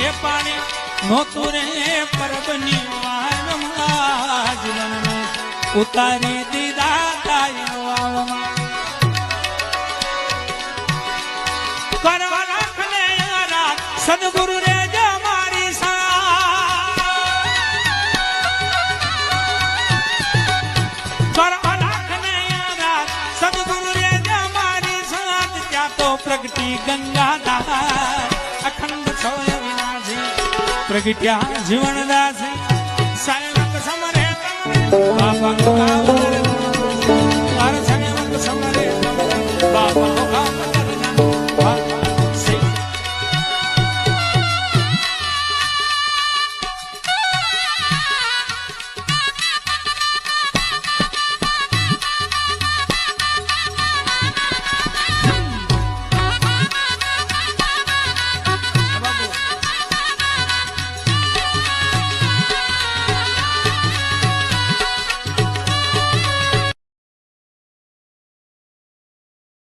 એ પાણી નહોતું રે પરબની વાનમાં જીવનમાં ઉતારી દીધા તારી વાવમાં સદગુરુ પ્રગટી ગંગાધાર અખંડ છોય વિનાશી પ્રગટ્યા જીવનદાસી સાયવક સમરે બાબા